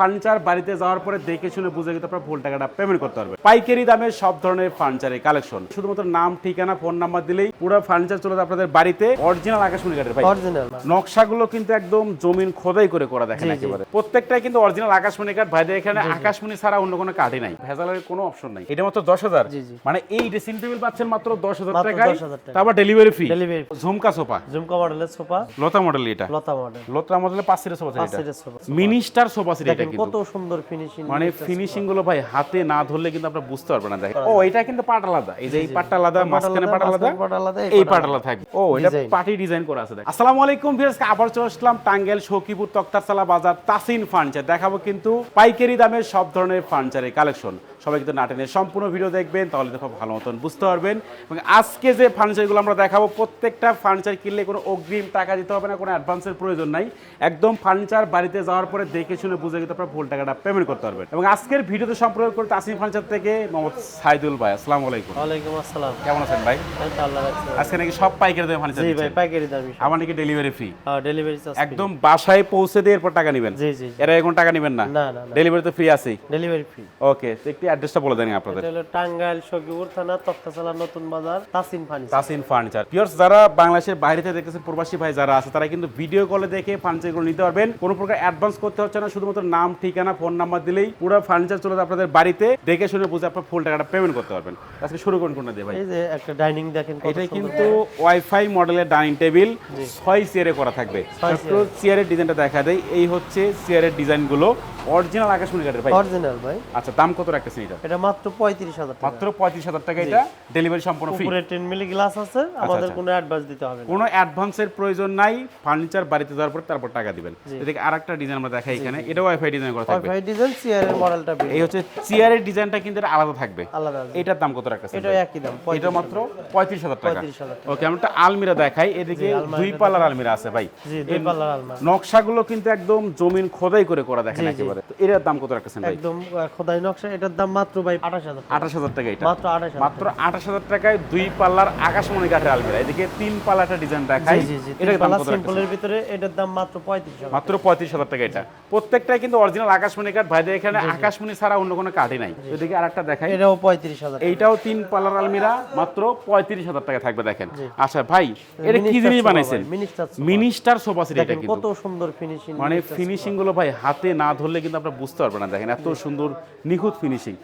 Furniture বাড়িতে যাওয়ার পরে দেখে শুনে বুঝে গেলে আপনার ফুল টাকাটা পেমেন্ট করতে পারবে পাইকারি দামে সব ধরনের ফার্নিচারের কালেকশন শুধুমাত্র নাম ঠিকানা ফোন নাম্বার দিলেই পুরো ফার্নিচার চলে যাবে আপনাদের বাড়িতে। অরিজিনাল আকাশমণি কাঠের ভাই। অরিজিনাল নকশাগুলো কিন্তু একদম জমিন খোদাই করে করা দেখেন। একেবারে। প্রত্যেকটাই কিন্তু অরিজিনাল আকাশমণি কাঠ ভাইদের এখানে আকাশমণি ছাড়া অন্য কোনো কাঠই নাই। ভেজালের কোনো অপশন নাই। এটা মাত্র দশ হাজার। মানে এই ড্রেসিং টেবিল পাচ্ছেন মাত্র দশ হাজার টাকায়। 10,000 টাকা। তারপর delivery fee jhumka sofa. Jhumka মডেলের সোফা। লতা মডেল এটা। লতা মডেল লতা মডেলের পাঁচ সিটের সোফা পাঁচ এটা। সিটের সোফা। সেট এটা কিন্তু কত সুন্দর ফিনিশিং মানে ফিনিশিংগুলো ভাই হাতে না ধরলে কিন্তু আপনারা বুঝতে পারবেন না দেখেন। ও এটা কিন্তু পাট আলাদা। এই যে এই পাটটা আলাদা মাঝখানে পাট আলাদা মাঝখানে পাট আলাদা, এই পাট আলাদা। থাকবে। ও এটা পাটি ডিজাইন করা আছে দেখেন। আসসালামু আলাইকুম ভিউয়ার্স আবার চলে আসলাম টাঙ্গেল সকিপুর তক্তারসালা বাজার তাসিন ফার্নিচার। দেখাবো কিন্তু পাইকারি দামে সব ধরনের ফার্নিচারের কালেকশন সবাই কিন্তু নাটেনের সম্পূর্ণ ভিডিও দেখবেন তাহলে দেখো ভালো মতন বুঝতে পারবেন। এবং আজকে যে ফার্নিচারগুলো আমরা দেখাবো প্রত্যেকটা ফার্নিচার কিনলে কোনো অগ্রিম টাকা দিতে হবে না কোনো অ্যাডভান্সের প্রয়োজন নাই। একদম ফার্নিচার বাড়িতে যাওয়ার পরে দেখে শুনে বুঝে গেলে আপনার ফুল টাকাটা পেমেন্ট করতে পারবেন। এবং আজকের ভিডিওতে সম্পর্ক করে তাসিম ফার্নিচার থেকে মোহাম্মদ সাইদুল ভাই আসসালামু আলাইকুম। ওয়ালাইকুম আসসালাম। কেমন আছেন ভাই? আজকে নাকি সব পাইকারি দামে ফার্নিচার জি ভাই পাইকারি দামি আমার নাকি ডেলিভারি ফি ডেলিভারি চার্জ একদম বাসায় পৌঁছে দিয়ে এরপর টাকা নেবেন। জি জি এরা এখন টাকা নেবেন না? না না না। ডেলিভারি তো ফ্রি আছেই। ডেলিভারি ফ্রি ওকে তো একটু অ্যাড্রেসটা বলে দেন আপনাদের। এটা হলো টাঙ্গাইল সগিপুর থানা তক্তাচালা নতুন বাজার তাসিন ফার্নিচার তাসিন ফার্নিচার। পিওর্স যারা বাংলাদেশের বাইরে থেকে দেখতেছেন প্রবাসী ভাই যারা আছে তারা কিন্তু ভিডিও কলে দেখে ফার্নিচারগুলো নিতে পারবেন। কোনো প্রকার অ্যাডভান্স করতে হচ্ছে না শুধুমাত্র নাম ঠিকানা ফোন নাম্বার দিলেই পুরো ফার্নিচার চলে আপনাদের বাড়িতে। দেখে শুনে বুঝে আপনার ফুল টাকাটা পেমেন্ট করতে পারবেন। আজকে শুরু করুন কোনটা দিয়ে ভাই? এই যে একটা ডাইনিং দেখেন এটা কিন্তু ওয়াইফাই মডেলের ডাইনিং টেবিল ছয় চেয়ারে করা থাকবে। চেয়ারের ডিজাইনটা দেখা দেয় এই হচ্ছে চেয়ারের ডিজাইনগুলো অরিজিনাল আকাশমণি কাঠের ভাই। অরিজিনাল ভাই। আচ্ছা দাম কত রাখতেছেন এটা? এটা মাত্র পঁয়ত্রিশ হাজার টাকা। মাত্র পঁয়ত্রিশ হাজার টাকা এটা। ডেলিভারি সম্পূর্ণ ফ্রি উপরে টেন মিলি গ্লাস আছে আমাদের আচ্ছা। কোনো অ্যাডভান্স দিতে হবে না। কোনো অ্যাডভান্সের প্রয়োজন নাই ফার্নিচার বাড়িতে যাওয়ার পর তারপর টাকা দিবেন। এদিকে আর একটা ডিজাইন আমরা দেখাই এখানে। এটা ওয়াইফাই ডিজাইন করা থাকবে। ওয়াইফাই ডিজাইন চেয়ারের মডেলটা এই হচ্ছে চেয়ারের ডিজাইনটা কিন্তু আলাদা থাকবে। আলাদা এটার দাম কত রাখতেছেন এটা একই দাম এটা মাত্র পঁয়ত্রিশ হাজার টাকা। 35,000 ওকে আমরা একটা আলমিরা দেখাই। এদিকে দুই পাল্লার আলমিরা আছে ভাই। জি দুই পাল্লার আলমারি। নকশাগুলো কিন্তু একদম জমিন খোদাই করে করা দেখেন একেবারে। এটার দাম কত রাখতেছেন ভাই? একদম খোদাই নকশা এটার দাম মাত্র ভাই আঠাশ হাজার টাকা। এটা? মাত্র আঠাশ হাজার মাত্র আঠাশ হাজার টাকায় দুই পাল্লার আকাশমণি কাঠের আলমিরা। এদিকে তিন পাল্লাটা ডিজাইন জি জি দাম কত সিম্পলের ভিতরে এটার দাম মাত্র পঁয়ত্রিশ হাজার মাত্র পঁয়ত্রিশ হাজার টাকা এটা। প্রত্যেকটাই কিন্তু অরিজিনাল আকাশমণি কাঠ। ভাইদের এখানে আকাশমণি ছাড়া অন্য কোনো কাঠই নাই। এদিকে আরেকটা দেখাই। এটাও পঁয়ত্রিশ হাজার এইটাও তিন পাল্লার আলমিরা। মাত্র পঁয়ত্রিশ হাজার টাকা থাকবে দেখেন। আচ্ছা ভাই এটা কি জিনিস বানাইছেন? Minister mini star sofa set এটা কিন্তু। কত সুন্দর ফিনিশিং মানে ফিনিশিংগুলো ভাই হাতে না ধরলে কিন্তু আপনারা বুঝতে পারবেন না দেখেন এত সুন্দর নিখুঁত finishing.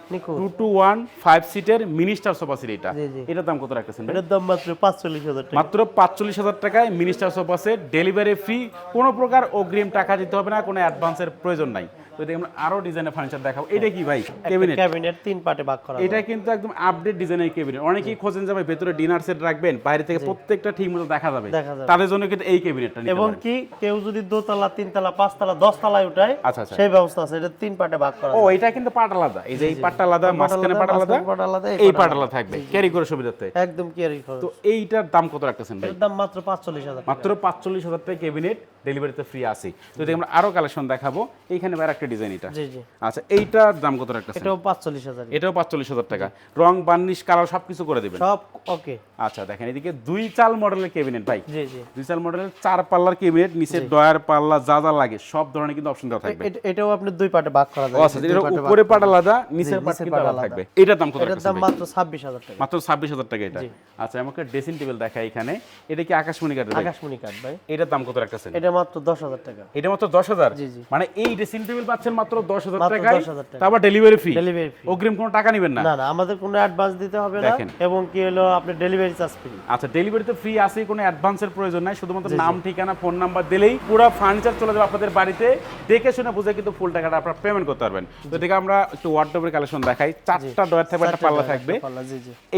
Two two one five সিটের মিনিস্টার সোফা সেট এটা। এটার দাম কত রাখতেছেন? এটার দাম মাত্র পাঁচচল্লিশ হাজার টাকা মাত্র পাঁচচল্লিশ হাজার টাকায় minister sofa set delivery free কোনো প্রকার অগ্রিম টাকা দিতে হবে না কোনো অ্যাডভান্সের প্রয়োজন নাই তো এটা আমরা আরও ডিজাইনের ফার্নিচার দেখাবো। এটা কি ভাই? কেবিনেট ক্যাবিনেট তিন পার্টে ভাগ করা এটা কিন্তু একদম আপডেট ডিজাইনের কেবিনেট অনেকেই খোঁজেন যাবে ভেতরে ডিনার সেট রাখবেন বাইরে থেকে প্রত্যেকটা ঠিক মতো দেখা যাবে। তাদের জন্য কিন্তু এই কেবিনেটটা নিতে এবং কি কেউ যদি দোতলা তিনতলা পাঁচতলা দশতলায় উঠায় আচ্ছা, আচ্ছা। সেই ব্যবস্থা আছে। এটা তিন পার্টে ভাগ করা ও এটা কিন্তু পাট আলাদা। এই যে এই পাটটা আলাদা মাঝখানে পাট আলাদা পাট আলাদা, এই পাট আলাদা। থাকবে। ক্যারি করে সুবিধাতে একদম কেয়ারি খরচ তো এইটার দাম কত রাখতেছেন ভাই? দাম মাত্র পাঁচচল্লিশ হাজার টাকা। মাত্র পাঁচচল্লিশ হাজার টাকা কেবিনেট ডেলিভারিতে ফ্রি আছে। যদি আমরা আরও কালেকশন দেখাবো। এইখানে আর একটা ডিজাইন এটা। জি জি। আচ্ছা এইটার দাম কত রাখতেছেন? এটাও পাঁচচল্লিশ হাজার। এটাও পাঁচচল্লিশ হাজার টাকা। রং বার্নিশ কালার সবকিছু করে দিবেন। সব ওকে। আচ্ছা দেখেন এদিকে দুই চাল মডেলের কেবিনেট ভাই। জি জি। দুই চাল মডেলের চার পাল্লার কেবিনেট নিচে ডয়ার পাল্লা যা যা লাগে সব ধরনের কিন্তু অপশন দেওয়া থাকবে। এটাও আপনি দুই পার্টে ভাগ করা যায়। আচ্ছা এর উপরে পাট আলাদা নিচের পাট কিন্তু আলাদা। থাকবে। এটার দাম কত এটার দাম মাত্র ছাব্বিশ হাজার টাকা। মাত্র ছাব্বিশ হাজার টাকা এটা। আচ্ছা আমাকে ড্রেসিং টেবিল দেখা এখানে। এটা কি আকাশমণি ভাই? আকাশমণি কাঠ ভাই। এটার দাম কত রাখতেছেন? এটা মাত্র দশ হাজার টাকা। এটা মাত্র দশ হাজার। মানে এই ড্রেসিং টেবিল পাচ্ছেন মাত্র দশ হাজার মাত্র টাকায় 10,000 টাকা। তারপর ডেলিভারি ফি ডেলিভারি ফি অগ্রিম কোনো টাকা নেবেন না? না না আমাদের কোনো অ্যাডভান্স দিতে হবে না। এবং কি হলো আপনি ডেলিভারি চার্জ ফ্রি আচ্ছা ডেলিভারিতে ফ্রি আছে কোনো অ্যাডভান্সের প্রয়োজন নাই শুধুমাত্র নাম ঠিকানা ফোন নাম্বার দিলেই পুরো ফার্নিচার চলে যাবে আপনাদের বাড়িতে। দেখে শুনে বুঝে কিন্তু ফুল টাকাটা আপনারা পেমেন্ট করতে পারবেন। তো আমরা একটু ওয়ার্ডরোবের কালেকশন দেখাই। চারটা ডয়ার থাকবে একটা পাল্লা থাকবে।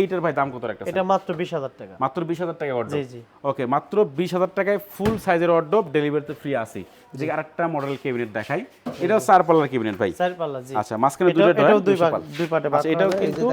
এইটার ভাই দাম কত রাখতে এটা মাত্র বিশ হাজার টাকা। মাত্র বিশ হাজার টাকা জি ওয়ার্ডরোব জি। ওকে মাত্র বিশ হাজার টাকায় ফুল সাইজের ওয়ার্ডরোব ডেলিভারিতে ফ্রি আছে। এদিকে আরেকটা মডেল ক্যাবিনেট দেখাই। এটাও চার পাল্লার ক্যাবিনেট ভাই। চার পাল্লা জি। আচ্ছা মাঝখানে দুটো ডয়ার দুই পাল্লা। দুই ভাগ আচ্ছা এটাও। কিন্তু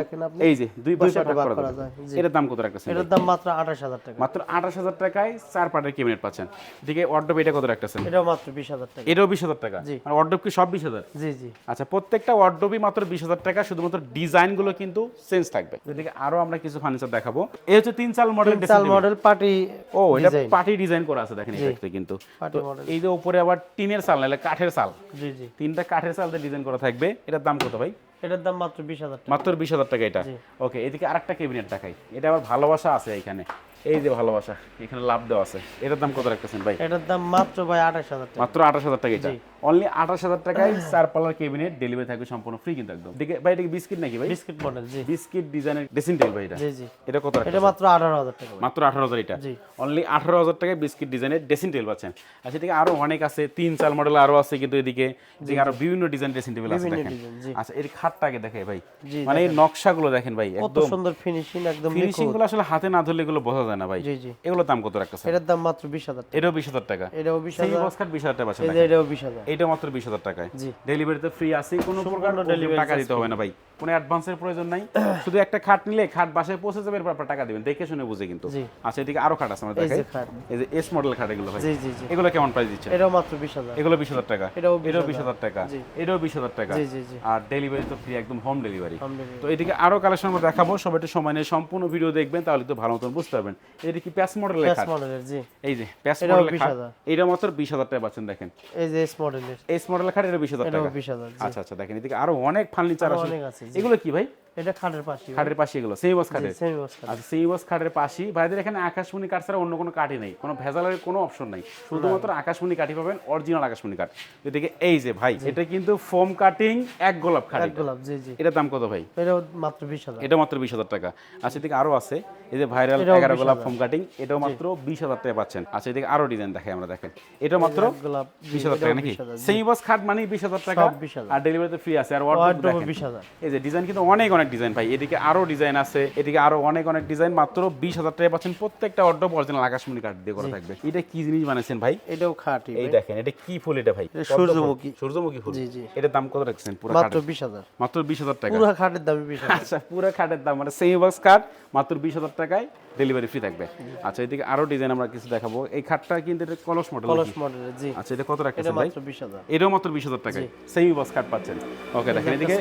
এই যে দুই পাশে ভাগ করা যায়, জি। এটার দাম কত রাখতেছেন? এটার দাম মাত্র আঠাশ হাজার টাকা। মাত্র আঠাশ হাজার টাকায় চার পাটের ক্যাবিনেট পাচ্ছেন। এদিকে ওয়ার্ডরোব এটা কত রাখতেছেন? এটাও মাত্র বিশ হাজার টাকা। এটাও বিশ হাজার টাকা? জি। মানে ওয়ার্ডরোব কি সব বিশ হাজার? জি জি। আচ্ছা প্রত্যেকটা ওয়ার্ডরোবই মাত্র বিশ হাজার টাকা শুধুমাত্র ডিজাইনগুলো কিন্তু চেঞ্জ থাকবে। এদিকে আরও আমরা কিছু ফার্নিচার দেখাবো। এই হচ্ছে তিন চাল মডেল চাল মডেল পার্টি ও এটা পার্টি ডিজাইন করা আছে দেখেন এটা কিন্তু। তো এই যে উপরে আবার টিনের চাল নাহলে কাঠের চাল। জি জি। তিনটা কাঠের চাল দিয়ে ডিজাইন করা থাকবে। এটার দাম কত ভাই? এটার দাম মাত্র বিশ হাজার টাকা। মাত্র বিশ হাজার টাকা এটা? ওকে এদিকে আরেকটা ক্যাবিনেট দেখাই। এটা আবার ভালোবাসা আছে এখানে। এই যে ভালোবাসা এখানে লাভ দেওয়া আছে। এটার দাম কত রাখতেছেন ভাই? এটার দাম মাত্র ভাই আঠাশ হাজার টাকা। মাত্র আঠাশ হাজার টাকা এটা? অনলি আঠাশ হাজার টাকায় চার পাল্লার ক্যাবিনেট ডেলিভারি থাকবে সম্পূর্ণ ফ্রি কিন্তু একদম। ভাই এটা বিস্কিট নাকি ভাই? বিস্কিট মডেল জি। বিস্কিট ডিজাইনের ড্রেসিং টেবিল ভাই এটা। জি এটা কত এটা মাত্র 18000 টাকা মাত্র 18000 এটা। জি। অনলি 18000 টাকায় বিস্কিট ডিজাইনের ড্রেসিং টেবিল পাচ্ছেন। আচ্ছা এদিকে আরও অনেক আছে তিন চাল মডেল আরও আছে কিন্তু এদিকে। এদিকে আরও বিভিন্ন ডিজাইন ড্রেসিং টেবিল আছে দেখেন। আচ্ছা এর খাটটাকে দেখে ভাই। মানে এই নকশাগুলো দেখেন ভাই একদম। কত সুন্দর ফিনিশিং একদম ফিনিশিংগুলো আসলে হাতে না ধরলে এগুলো বোঝা যায় না ভাই। জি জি। এগুলোর দাম কত রাখতেছেন? এটার দাম মাত্র 20000 টাকা। এটাও 20000 টাকা। এটাও 20000 টাকা এটাও 20000 টাকা এটাও 20000 এটা মাত্র বিশ হাজার টাকায়। ডেলিভারিতে ফ্রি আছে কোনো প্রকার ডেলিভারি টাকা দিতে হবে না ভাই। কোনো অ্যাডভান্সের প্রয়োজন নাই। শুধু একটা খাট নিলে খাট বাসায় পৌঁছে যাবে এরপর আপনার টাকা দিবেন। দেখে শুনে বুঝে কিন্তু। আচ্ছা এদিকে আরও খাট আছে আমরা যে দেখাই। এই যে এস মডেল খাট এগুলো ভাই এগুলো কেমন প্রাইস দিচ্ছে এটাও মাত্র বিশ হাজার। এগুলো বিশ হাজার টাকা। এটাও 20,000 বিশ হাজার টাকা। এটাও বিশ হাজার টাকা। আর ডেলিভারি তো ফ্রি একদম হোম ডেলিভারি তো এদিকে আরও কালেকশন আমরা দেখাবো। সবাই একটু সময় নিয়ে সম্পূর্ণ ভিডিও দেখবেন তাহলে তো ভালো মতন বুঝতে পারবেন। এদিকে কি প্যাস মডেলের খাট। জি। এই যে প্যাস মডেলের খাট। এটা মাত্র বিশ হাজার টাকা পাচ্ছেন দেখেন। এই যে এস মডেলের এস মডেলের খাট এটা বিশ হাজার এটাও টাকা। বিশ হাজার আচ্ছা আচ্ছা দেখেন এদিকে আরও অনেক ফার্নিচার আছে। এগুলো কি ভাই? এটা খাটের পাশে খাটের পাশে এগুলো সেই বস খাটের। আচ্ছা সেই বস খাটের পাশেই। ভাইদের এখানে আকাশমণি কাঠ ছাড়া অন্য কোনো কাঠই নেই কোনো ভেজালের কোনো অপশন নাই। শুধুমাত্র আকাশমণি কাঠই পাবেন অরিজিনাল আকাশমণি কাঠ। এদিকে এই যে ভাই এটা কিন্তু ফোম কাটিং এক গোলাপ খাট এক গোলাপ জি জি। এটার দাম কত ভাই? এটাও মাত্র বিশ হাজার। এটা মাত্র বিশ হাজার টাকা। আচ্ছা এদিকে আরও আছে। এই যে ভাইরাল এটাও এগারো গোলাপ ফোম কাটিং এটাও মাত্র বিশ হাজার টাকা পাচ্ছেন। আচ্ছা এদিকে আরও ডিজাইন দেখাই আমরা দেখেন। এটা মাত্র এক গোলাপ জি, বিশ হাজার এটাও টাকা নাকি সেই বস খাট মানে বিশ হাজার টাকা। সব 20,000 আর ডেলিভারিতে ফ্রি আছে আর ওয়ার্ডরোব এই যে ডিজাইন কিন্তু অনেক অনেক ডিজাইন ভাই। এদিকে আরও ডিজাইন আছে এদিকে আরও অনেক অনেক ডিজাইন মাত্র বিশ হাজার টাকা পাচ্ছেন প্রত্যেকটা অর্ডার অরিজিনাল আকাশমণি কাঠ দিয়ে করা থাকবে। এটা কি জিনিস বানিয়েছেন ভাই? এটাও খাটি এই দেখেন এটা কি ফুল এটা ভাই। সূর্যমুখী। সূর্যমুখী ফুল। জি, জি। এটার দাম কত রাখছেন পুরো মাত্র বিশ হাজার। মাত্র বিশ হাজার টাকা। পুরো খাটের দাম বিশ আচ্ছা পুরো খাটের দাম মানে সেমি বক্স কাঠ মাত্র বিশ হাজার টাকায়। ডেলিভারি ফ্রি থাকবে। আচ্ছা এদিকে আরও ডিজাইন আমরা কিছু দেখাবো। এই খাটটা কিন্তু এটা কলস মডেল কলস মডেলের জি। আচ্ছা এটা কত এটা রাখতেছেন ভাই এটাও মাত্র বিশ হাজার টাকায়। সেমি বক্স কাঠ পাচ্ছেন। ওকে দেখেন এদিকে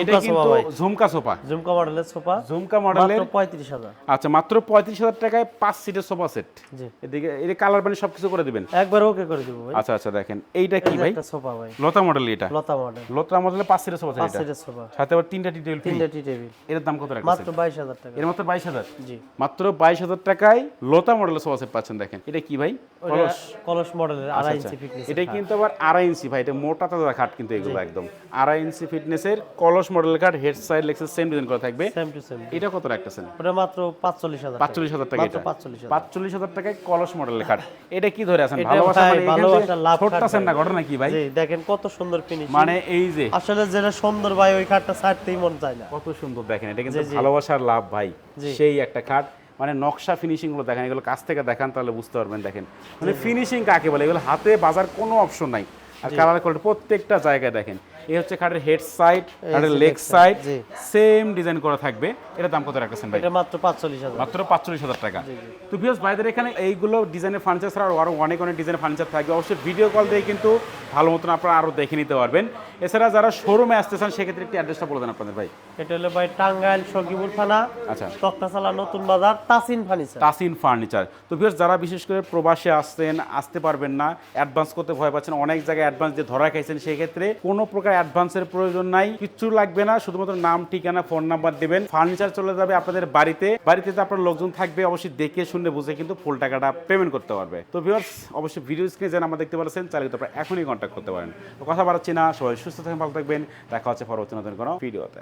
এটা কিন্তু ঝুমকা সোফা। ঝুমকা মডেলের সোফা। ঝুমকা মডেলের মাত্র পঁয়ত্রিশ হাজার। আচ্ছা মাত্র পঁয়ত্রিশ হাজার টাকায় পাঁচ সিটের সোফা সেট জি। এদিকে এটা কালার বানি সবকিছু করে দিবেন? একবার ওকে করে দিব ভাই। আচ্ছা আচ্ছা দেখেন এইটা কি ভাই? একটা সোফা ভাই। লতা মডেল এটা। লতা মডেল লতা মডেলে পাঁচ সিটের সোফা সেট পাঁচ এটা। সিটের সোফা। সাথে আবার তিনটা টি টেবিল তিনটা টি টেবিলের দাম কত রাখছেন মাত্র বাইশ হাজার টাকা। এর মাত্র বাইশ হাজার? জি। মাত্র বাইশ হাজার টাকায় লতা মডেলের সোফা সেট পাচ্ছেন দেখেন। এটা কি ভাই? কলস। কলস মডেলের আড়াই আচ্ছা, ইঞ্চি ফিটনেস এটা কিন্তু আবার আড়াই ইঞ্চি ভাই। এটা মোটা তাজা খাট কিন্তু এগুলো একদম। আড়াই ইঞ্চি ফিটনেসের কলস মডেলের খাট হেড সাইড লেক্সের সেম ডিজাইন করা থাকবে। সেম টু সেম এটা কত রাখতেছেন? ওটা মাত্র পাঁচচল্লিশ হাজার। পাঁচচল্লিশ হাজার টাকা এটা। পাঁচচল্লিশ হাজার। টাকায় কলস মডেলের খাট। এটা কি ধরে আছেন? ভালোবাসা মানে ভালোবাসার লাভ না ভাই। ঘটনা কি ভাই? জি দেখেন কত সুন্দর ফিনিশ মানে এই যে আসলে যেটা সুন্দর ভাই ওই খাটটা ছাড়তেই মন চায় না। কত সুন্দর দেখেন এটা কিন্তু। ভালোবাসার লাভ ভাই। সেই একটা খাট। মানে নকশা ফিনিশিংগুলো দেখেন এগুলো কাছ থেকে দেখান তাহলে বুঝতে পারবেন দেখেন। মানে ফিনিশিং কাকে বলে? এগুলো হাতে বাজার কোনো অপশন নাই। আর কালার কোয়ালিটি প্রত্যেকটা জায়গায় দেখেন। এই হচ্ছে খাটের হেড সাইড খাটের লেগ সাইড সেম ডিজাইন করা থাকবে। এটা দাম কত রাখতেছেন ভাই? এটা মাত্র মাত্র টাকা। তো বিকজ ভাইদের এখানে এইগুলো ডিজাইনের ফার্নিচার ছাড়া আরও অনেক অনেক ডিজাইনের ফার্নিচার থাকবে। অবশ্যই ভিডিও কল দিয়ে কিন্তু ভালো মতন আপনারা আরও দেখে নিতে পারবেন। এছাড়া যারা শোরুমে আসতে চান সেক্ষেত্রে একটি অ্যাড্রেসটা বলে দেন আপনাদের ভাই। এটা হলো ভাই টাঙ্গাইল সখীপুর থানা আচ্ছা। তক্তাশালা নতুন বাজার তাসিন ফার্নিচার তাসিন ফার্নিচার তো বিকজ যারা বিশেষ করে প্রবাসে আসছেন আসতে পারবেন না অ্যাডভান্স করতে ভয় পাচ্ছেন অনেক জায়গায় অ্যাডভান্স দিয়ে ধরা খাইছেন সেই ক্ষেত্রে কোনো প্রকার অ্যাডভান্সের প্রয়োজন নাই, কিচ্ছু লাগবে না, শুধুমাত্র নাম, ঠিকানা, ফোন নাম্বার দেবেন। ফার্নিচার চলে যাবে আপনাদের বাড়িতে। বাড়িতে তো আপনার লোকজন থাকবে, অবশ্যই দেখে শুনে বুঝে কিন্তু ফুল টাকাটা পেমেন্ট করতে পারবে। তো ভিউয়ার্স অবশ্যই ভিডিও স্ক্রিনে যেন আমরা দেখতে পাচ্ছেন চাইলে কিন্তু আপনারা এখনই কন্ট্যাক্ট করতে পারেন। তো কথা বাড়াচ্ছি না, সবাই সুস্থ থাকেন ভালো থাকবেন। দেখা হচ্ছে পরবর্তী নতুন কোনো ভিডিওতে